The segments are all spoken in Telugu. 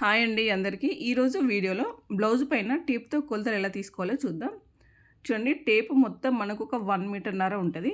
హాయ్ అండి అందరికీ. ఈరోజు వీడియోలో బ్లౌజ్ పైన టేప్తో కొలతలు ఎలా తీసుకోవాలో చూద్దాం. చూడండి టేప్ మొత్తం మనకు ఒక వన్ మీటర్న్నర ఉంటుంది.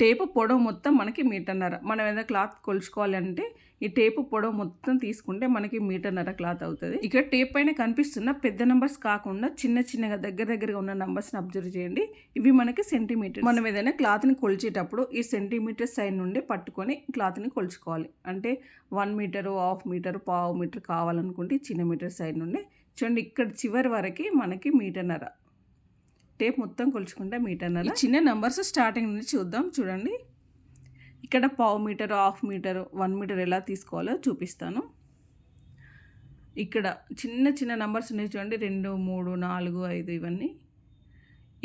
టేపు పొడవు మొత్తం మనకి మీటర్న్నర మనం ఏదైనా క్లాత్ కొలుచుకోవాలి అంటే ఈ టేపు పొడవు మొత్తం తీసుకుంటే మనకి మీటర్న్నర క్లాత్ అవుతుంది. ఇక్కడ టేప్ పైన కనిపిస్తున్న పెద్ద నెంబర్స్ కాకుండా చిన్న చిన్నగా దగ్గర దగ్గరగా ఉన్న నెంబర్స్ని అబ్జర్వ్ చేయండి. ఇవి మనకి సెంటీమీటర్ మనం ఏదైనా క్లాత్ని కొలిచేటప్పుడు ఈ సెంటీమీటర్ సైడ్ నుండి పట్టుకొని క్లాత్ని కొలుచుకోవాలి. అంటే వన్ మీటరు హాఫ్ మీటరు పావు మీటర్ కావాలనుకుంటే చిన్న మీటర్ సైడ్ నుండి. చూడండి ఇక్కడ చివరి వరకు మనకి మీటర్న్నర టేప్ మొత్తం కొలుచుకుంటే మీటర్న్నర ఈ చిన్న నెంబర్స్ స్టార్టింగ్ నుంచి చూద్దాం చూడండి. ఇక్కడ పావు metre half metre one metre ఎలా తీసుకోవాలో చూపిస్తాను. ఇక్కడ చిన్న చిన్న నెంబర్స్ ఉన్నాయి చూడండి రెండు మూడు నాలుగు ఐదు ఇవన్నీ.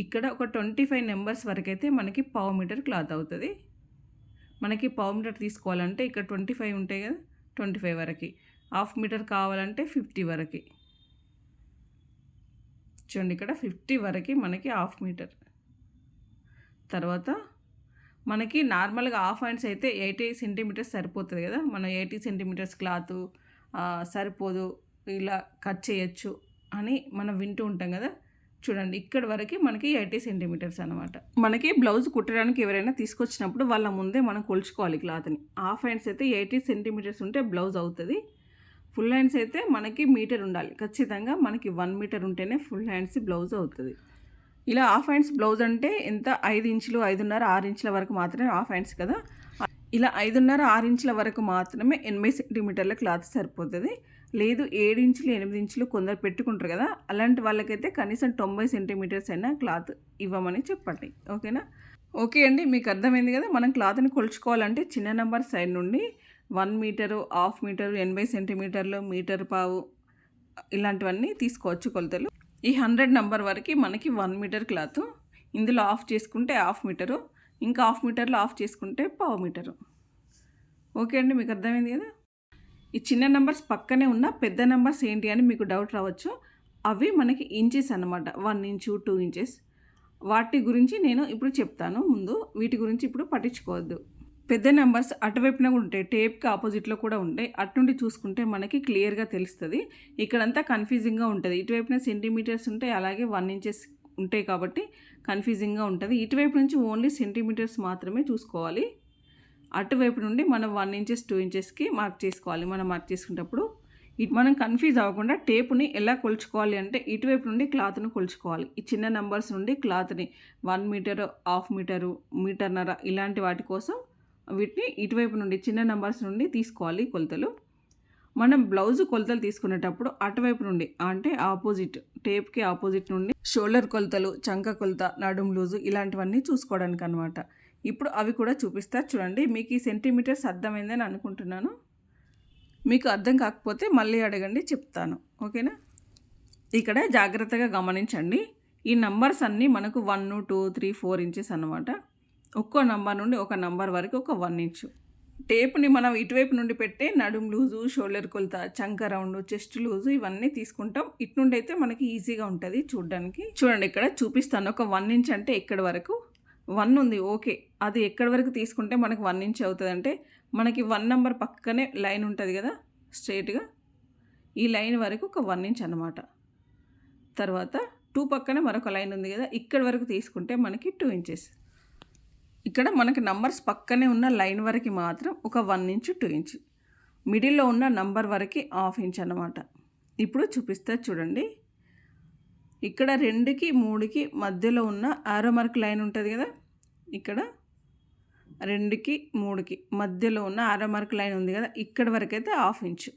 ఇక్కడ ఒక ట్వంటీ ఫైవ్ నెంబర్స్ వరకు అయితే మనకి పావు మీటర్ క్లాత్ అవుతుంది. మనకి పావు మీటర్ తీసుకోవాలంటే ఇక్కడ ట్వంటీ ఫైవ్ ఉంటాయి కదా ట్వంటీ ఫైవ్ వరకు. హాఫ్ మీటర్ కావాలంటే ఫిఫ్టీ వరకు. చూడండి ఇక్కడ ఫిఫ్టీ వరకు మనకి హాఫ్ మీటర్. తర్వాత మనకి నార్మల్గా హాఫ్ హ్యాండ్స్ అయితే ఎయిటీ సెంటీమీటర్స్ సరిపోతుంది కదా. మనం ఎయిటీ సెంటీమీటర్స్ క్లాత్ సరిపోదు ఇలా కట్ చేయొచ్చు అని మనం వింటూ ఉంటాం కదా. చూడండి ఇక్కడ వరకు మనకి ఎయిటీ సెంటీమీటర్స్ అనమాట మనకి బ్లౌజ్ కుట్టడానికి ఎవరైనా తీసుకొచ్చినప్పుడు వాళ్ళ ముందే మనం కొలుచుకోవాలి క్లాత్ని. హాఫ్ హ్యాండ్స్ అయితే ఎయిటీ సెంటీమీటర్స్ ఉంటే బ్లౌజ్ అవుతుంది. ఫుల్ హ్యాండ్స్ అయితే మనకి మీటర్ ఉండాలి. ఖచ్చితంగా మనకి వన్ మీటర్ ఉంటేనే ఫుల్ హ్యాండ్స్ బ్లౌజ్ అవుతుంది. ఇలా హాఫ్ హ్యాండ్స్ బ్లౌజ్ అంటే ఎంత? ఐదు ఇంచులు ఐదున్నర ఆరు ఇంచుల వరకు మాత్రమే హాఫ్ హ్యాండ్స్ కదా? ఇలా ఐదున్నర ఆరు ఇంచుల వరకు మాత్రమే ఎనభై సెంటీమీటర్ల క్లాత్ సరిపోతుంది. లేదు ఏడు ఇంచులు ఎనిమిది ఇంచులు కొందరు పెట్టుకుంటారు కదా? అలాంటి వాళ్ళకైతే కనీసం తొంభై సెంటీమీటర్స్ అయినా క్లాత్ ఇవ్వమని చెప్పండి. ఓకేనా? ఓకే అండి మీకు అర్థమైంది కదా? మనం క్లాత్ని కొలుచుకోవాలంటే చిన్న నెంబర్ సైడ్ నుండి వన్ మీటరు హాఫ్ మీటరు ఎనభై సెంటీమీటర్లు మీటర్ పావు ఇలాంటివన్నీ తీసుకోవచ్చు కొలతలు. ఈ హండ్రెడ్ నెంబర్ వరకు మనకి వన్ మీటర్ క్లాత్ ఇందులో ఆఫ్ చేసుకుంటే హాఫ్ మీటరు ఇంకా హాఫ్ మీటర్లో ఆఫ్ చేసుకుంటే పావు మీటరు. ఓకే అండి మీకు అర్థమైంది కదా? ఈ చిన్న నెంబర్స్ పక్కనే ఉన్న పెద్ద నెంబర్స్ ఏంటి అని మీకు డౌట్ రావచ్చు. అవి మనకి ఇంచెస్ అనమాట వన్ ఇంచు టూ ఇంచెస్. వాటి గురించి నేను ఇప్పుడు చెప్తాను ముందు వీటి గురించి ఇప్పుడు పట్టించుకోవద్దు. పెద్ద నెంబర్స్ అటువైపున కూడా ఉంటాయి. టేప్కి ఆపోజిట్లో కూడా ఉంటాయి. అటు నుండి చూసుకుంటే మనకి క్లియర్గా తెలుస్తుంది. ఇక్కడంతా కన్ఫ్యూజింగ్గా ఉంటుంది. ఇటువైపున సెంటీమీటర్స్ ఉంటాయి. అలాగే వన్ ఇంచెస్ ఉంటాయి కాబట్టి కన్ఫ్యూజింగ్గా ఉంటుంది. ఇటువైపు నుంచి ఓన్లీ సెంటీమీటర్స్ మాత్రమే చూసుకోవాలి. అటువైపు నుండి మనం వన్ ఇంచెస్ టూ ఇంచెస్కి మార్క్ చేసుకోవాలి. మనం మార్క్ చేసుకునేటప్పుడు మనం కన్ఫ్యూజ్ అవ్వకుండా టేపుని ఎలా కొలుచుకోవాలి అంటే ఇటువైపు నుండి క్లాత్ను కొలుచుకోవాలి. ఈ చిన్న నెంబర్స్ నుండి క్లాత్ని వన్ మీటరు హాఫ్ మీటరు మీటర్నర ఇలాంటి వాటి కోసం వీటిని ఇటువైపు నుండి చిన్న నెంబర్స్ నుండి తీసుకోవాలి కొలతలు. మనం బ్లౌజ్ కొలతలు తీసుకునేటప్పుడు అటువైపు నుండి అంటే ఆపోజిట్ టేప్కి ఆపోజిట్ నుండి షోల్డర్ కొలతలు చంక కొలత నడుం లూజు ఇలాంటివన్నీ చూసుకోవడానికి అనమాట ఇప్పుడు అవి కూడా చూపిస్తా చూడండి. మీకు ఈ సెంటీమీటర్స్ అర్థమైందని అనుకుంటున్నాను. మీకు అర్థం కాకపోతే మళ్ళీ అడగండి చెప్తాను. ఓకేనా? ఇక్కడ జాగ్రత్తగా గమనించండి. ఈ నంబర్స్ అన్నీ మనకు one two three four inches అనమాట ఒక్కో నంబర్ నుండి ఒక నంబర్ వరకు ఒక వన్ ఇంచు. టేప్ని మనం ఇటువైపు నుండి పెట్టే నడుము లూజు షోల్డర్ కొలత చంక రౌండ్ చెస్ట్ లూజు ఇవన్నీ తీసుకుంటాం. ఇటు నుండి అయితే మనకి ఈజీగా ఉంటుంది చూడడానికి. చూడండి ఇక్కడ చూపిస్తాను. ఒక వన్ ఇంచ్ అంటే ఎక్కడి వరకు? వన్ ఉంది ఓకే. అది ఎక్కడి వరకు తీసుకుంటే మనకి వన్ ఇంచ్ అవుతుంది అంటే మనకి వన్ నెంబర్ పక్కనే లైన్ ఉంటుంది కదా స్ట్రైట్గా. ఈ లైన్ వరకు ఒక వన్ ఇంచ్ అనమాట తర్వాత టూ పక్కనే మరొక లైన్ ఉంది కదా ఇక్కడి వరకు తీసుకుంటే మనకి టూ ఇంచెస్. ఇక్కడ మనకి నంబర్స్ పక్కనే ఉన్న లైన్ వరకు మాత్రం ఒక వన్ ఇంచు టూ ఇంచ్ మిడిల్లో ఉన్న నంబర్ వరకు హాఫ్ ఇంచ్ అనమాట ఇప్పుడు చూపిస్తే చూడండి. ఇక్కడ రెండుకి మూడుకి మధ్యలో ఉన్న ఆరో మార్క్ లైన్ ఉంటుంది కదా? ఇక్కడ రెండుకి మూడుకి మధ్యలో ఉన్న ఆరో మార్క్ లైన్ ఉంది కదా? ఇక్కడ వరకు అయితే హాఫ్ ఇంచ్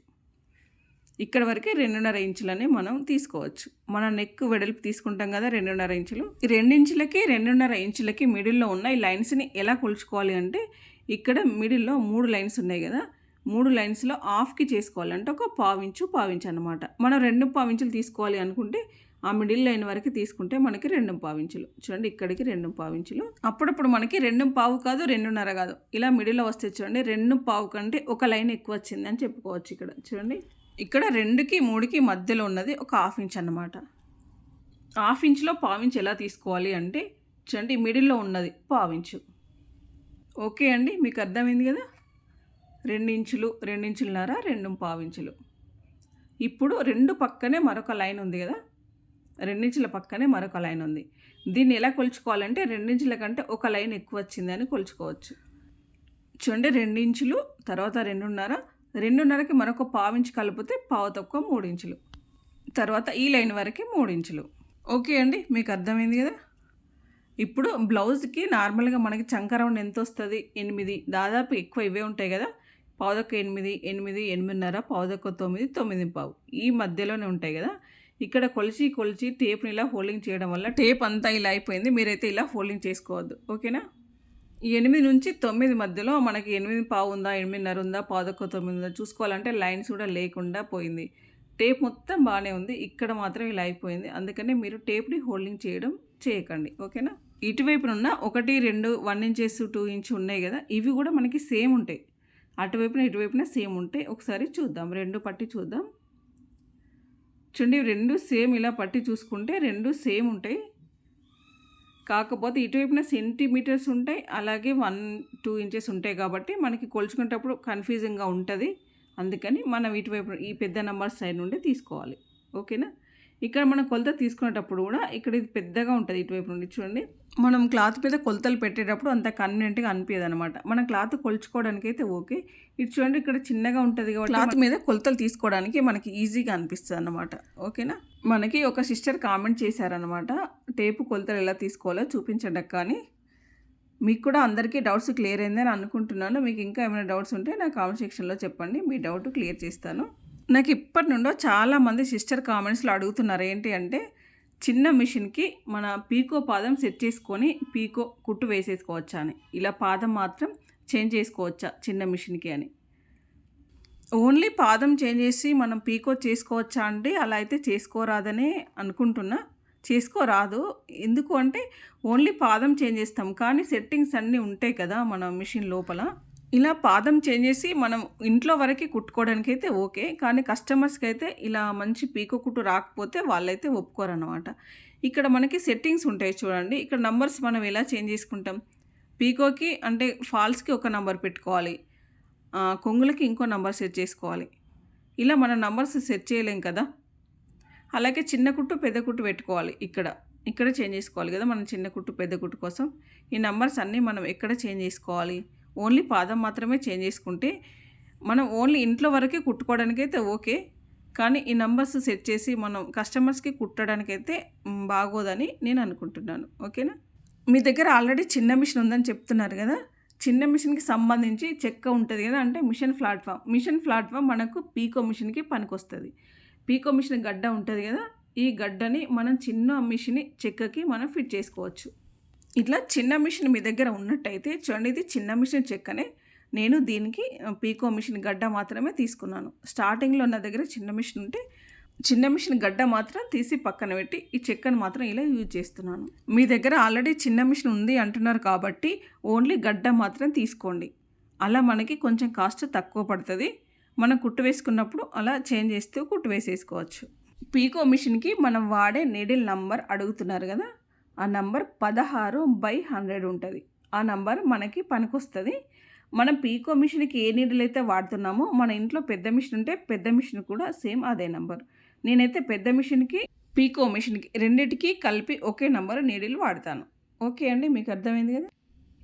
ఇక్కడ వరకే రెండున్నర ఇంచులని మనం తీసుకోవచ్చు. మన నెక్ వెడల్పు తీసుకుంటాం కదా రెండున్నర ఇంచులు. ఈ రెండు ఇంచులకి రెండున్నర ఇంచులకి మిడిల్లో ఉన్న ఈ లైన్స్ని ఎలా కొలుచుకోవాలి అంటే ఇక్కడ మిడిల్లో మూడు లైన్స్ ఉన్నాయి కదా మూడు లైన్స్లో హాఫ్కి చేసుకోవాలంటే ఒక పావించు పావించు అనమాట మనం రెండు పావించులు తీసుకోవాలి అనుకుంటే ఆ మిడిల్ లైన్ వరకు తీసుకుంటే మనకి రెండు పావించులు చూడండి ఇక్కడికి రెండు పావించులు అప్పుడప్పుడు మనకి రెండు పావు కాదు రెండున్నర కాదు. ఇలా మిడిల్లో వస్తే చూడండి రెండు పావు కంటే ఒక లైన్ ఎక్కువ వచ్చింది అని చెప్పుకోవచ్చు ఇక్కడ. చూడండి. ఇక్కడ రెండుకి మూడుకి మధ్యలో ఉన్నది ఒక హాఫ్ ఇంచ్ అన్నమాట. హాఫ్ ఇంచ్లో పావించ్ ఎలా తీసుకోవాలి అంటే చూడండి మిడిల్లో ఉన్నది పావించు ఓకే అండి మీకు అర్థమైంది కదా? రెండించులు రెండించులున్నర రెండు పావించులు ఇప్పుడు రెండు పక్కనే మరొక లైన్ ఉంది కదా? రెండించుల పక్కనే మరొక లైన్ ఉంది. దీన్ని ఎలా కొలుచుకోవాలంటే రెండించుల కంటే ఒక లైన్ ఎక్కువ వచ్చిందని కొలుచుకోవచ్చు. చూడండి రెండించులు తర్వాత రెండున్నర రెండున్నరకి మరొక పావించి కలిపితే పావు తక్కువ మూడు ఇంచులు. తర్వాత ఈ లైన్ వరకు మూడు ఇంచులు. ఓకే అండి మీకు అర్థమైంది కదా? ఇప్పుడు బ్లౌజ్కి నార్మల్గా మనకి చంక రౌండ్ ఎంత వస్తుంది ఎనిమిది. దాదాపు ఎక్కువ ఇవే ఉంటాయి కదా? పావుదొక్క ఎనిమిది ఎనిమిది ఎనిమిదిన్నర పావుదొక్క తొమ్మిది తొమ్మిది పావు. ఈ మధ్యలోనే ఉంటాయి కదా? ఇక్కడ కొలిచి కొలిచి టేప్ని ఇలా హోల్డింగ్ చేయడం వల్ల టేప్ అంతా ఇలా అయిపోయింది. మీరైతే ఇలా హోల్డింగ్ చేసుకోవద్దు. ఓకేనా? ఎనిమిది నుంచి తొమ్మిది మధ్యలో మనకి ఎనిమిది పావు ఉందా ఎనిమిదిన్నర ఉందా పాదొక్క తొమ్మిది ఉందా చూసుకోవాలంటే లైన్స్ కూడా లేకుండా పోయింది. టేప్ మొత్తం బాగానే ఉంది. ఇక్కడ మాత్రం ఇలా అయిపోయింది. అందుకనే మీరు టేప్ని హోల్డింగ్ చేయడం చేయకండి. ఓకేనా? ఇటువైపునున్న ఒకటి రెండు వన్ ఇంచెస్ టూ ఇంచ్ ఉన్నాయి కదా ఇవి కూడా మనకి సేమ్ ఉంటాయి. అటువైపున ఇటువైపున సేమ్ ఉంటాయి. ఒకసారి చూద్దాం. రెండు పట్టి చూద్దాం. చూడండి రెండు సేమ్ ఇలా పట్టి చూసుకుంటే రెండు సేమ్ ఉంటాయి. కాకపోతే ఇటువైపున సెంటీమీటర్స్ ఉంటాయి అలాగే వన్ టూ ఇంచెస్ ఉంటాయి కాబట్టి మనకి కొలుచుకునేటప్పుడు కన్ఫ్యూజింగ్గా ఉంటుంది. అందుకని మనం ఇటువైపు ఈ పెద్ద నెంబర్ సైడ్ నుండి తీసుకోవాలి. ఓకేనా? ఇక్కడ మనం కొలత తీసుకునేటప్పుడు కూడా ఇక్కడ ఇది పెద్దగా ఉంటుంది ఇటువైపు నుండి. చూడండి. మనం క్లాత్ మీద కొలతలు పెట్టేటప్పుడు అంత కన్వీనెంట్గా అనిపించదు అనమాట మనం క్లాత్ కొలుచుకోవడానికి అయితే ఓకే. ఇటు చూడండి ఇక్కడ చిన్నగా ఉంటుంది కాబట్టి క్లాత్ మీద కొలతలు తీసుకోవడానికి మనకి ఈజీగా అనిపిస్తుంది అనమాట ఓకేనా? మనకి ఒక సిస్టర్ కామెంట్ చేశారనమాట టేపు కొలతలు ఎలా తీసుకోవాలో చూపించండి కానీ మీకు కూడా అందరికీ డౌట్స్ క్లియర్ అయిందని అనుకుంటున్నాను. మీకు ఇంకా ఏమైనా డౌట్స్ ఉంటే నా కామెంట్ సెక్షన్లో చెప్పండి. మీ డౌట్ క్లియర్ చేస్తాను. నాకు ఇప్పటి నుండో చాలామంది సిస్టర్ కామెంట్స్లో అడుగుతున్నారు ఏంటి అంటే చిన్న మిషన్కి మన పీకో పాదం సెట్ చేసుకొని పీకో కుట్టు వేసేసుకోవచ్చా అని. ఇలా పాదం మాత్రం చేంజ్ చేసుకోవచ్చా చిన్న మిషన్కి అని. ఓన్లీ పాదం చేంజ్ చేసి మనం పీకో చేసుకోవచ్చా అంటే అలా అయితే చేసుకోరాదనే అనుకుంటున్నా. చేసుకోరాదు. ఎందుకు అంటే ఓన్లీ పాదం చేంజ్ చేస్తాం. కానీ సెట్టింగ్స్ అన్నీ ఉంటాయి కదా మన మిషన్ లోపల. ఇలా పాదం చేంజ్ చేసి మనం ఇంట్లో వరకు కుట్టుకోవడానికి అయితే ఓకే కానీ కస్టమర్స్కి అయితే ఇలా మంచి పీకో కుట్టు రాకపోతే వాళ్ళైతే ఒప్పుకోరనమాట ఇక్కడ మనకి సెట్టింగ్స్ ఉంటాయి చూడండి. ఇక్కడ నంబర్స్ మనం ఎలా చేంజ్ చేసుకుంటాం? పీకోకి అంటే ఫాల్స్కి ఒక నంబర్ పెట్టుకోవాలి. కొంగులకి ఇంకో నంబర్ సెట్ చేసుకోవాలి. ఇలా మన నంబర్స్ సెట్ చేయలేం కదా? అలాగే చిన్న కుట్టు పెద్ద కుట్టు పెట్టుకోవాలి ఇక్కడ. ఇక్కడ చేంజ్ చేసుకోవాలి కదా మనం చిన్న కుట్టు పెద్ద కుట్టు కోసం. ఈ నంబర్స్ అన్నీ మనం ఎక్కడ చేంజ్ చేసుకోవాలి? ఓన్లీ పాదం మాత్రమే చేంజ్ చేసుకుంటే మనం ఓన్లీ ఇంట్లో వరకే కుట్టుకోవడానికైతే ఓకే కానీ ఈ నంబర్స్ సెట్ చేసి మనం కస్టమర్స్కి కుట్టడానికైతే బాగోదని నేను అనుకుంటున్నాను. ఓకేనా? మీ దగ్గర ఆల్రెడీ చిన్న మిషన్ ఉందని చెప్తున్నారు కదా? చిన్న మిషన్కి సంబంధించి చెక్క ఉంటుంది కదా? అంటే మిషన్ ప్లాట్ఫామ్. మిషన్ ప్లాట్ఫామ్ మనకు పీకో మిషన్కి పనికొస్తుంది. పీకో మిషన్ గడ్డ ఉంటుంది కదా? ఈ గడ్డని మనం చిన్న మిషన్ చెక్కకి మనం ఫిట్ చేసుకోవచ్చు. ఇట్లా చిన్న మిషన్ మీ దగ్గర ఉన్నట్టయితే చూడండి ఇది చిన్న మిషన్ చెక్కనే నేను దీనికి పీకో మిషన్ గడ్డ మాత్రమే తీసుకున్నాను. స్టార్టింగ్లో ఉన్న దగ్గర చిన్న మిషన్ ఉంటే చిన్న మిషన్ గడ్డ మాత్రం తీసి పక్కన పెట్టి ఈ చెక్కను మాత్రం ఇలా యూజ్ చేస్తున్నాను. మీ దగ్గర ఆల్రెడీ చిన్న మిషన్ ఉంది అంటున్నారు కాబట్టి ఓన్లీ గడ్డ మాత్రం తీసుకోండి. అలా మనకి కొంచెం కాస్ట్ తక్కువ పడుతుంది. మనం కుట్టు వేసుకున్నప్పుడు అలా చేంజ్ చేస్తూ కుట్టు వేసేసుకోవచ్చు. పీకో మిషన్కి మనం వాడే నీడిల్ నంబర్ అడుగుతున్నారు కదా ఆ నంబర్ పదహారు బై హండ్రెడ్ ఉంటుంది. ఆ నంబర్ మనకి పనికొస్తుంది. మనం పీకో మిషన్కి ఏ నీడలు అయితే వాడుతున్నామో మన ఇంట్లో పెద్ద మిషన్ ఉంటే పెద్ద మిషన్ కూడా సేమ్ అదే నంబర్. నేనైతే పెద్ద మిషన్కి పీకో మిషన్కి రెండింటికి కలిపి ఒకే నంబర్ నీడిలు వాడతాను. ఓకే అండి మీకు అర్థమైంది కదా?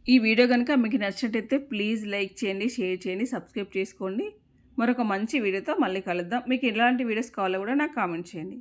ఈ వీడియో కనుక మీకు నచ్చినట్టయితే ప్లీజ్ లైక్ చేయండి షేర్ చేయండి సబ్స్క్రైబ్ చేసుకోండి. మరొక మంచి వీడియోతో మళ్ళీ కలుద్దాం. మీకు ఎలాంటి వీడియోస్ కావాలో కూడా నాకు కామెంట్ చేయండి.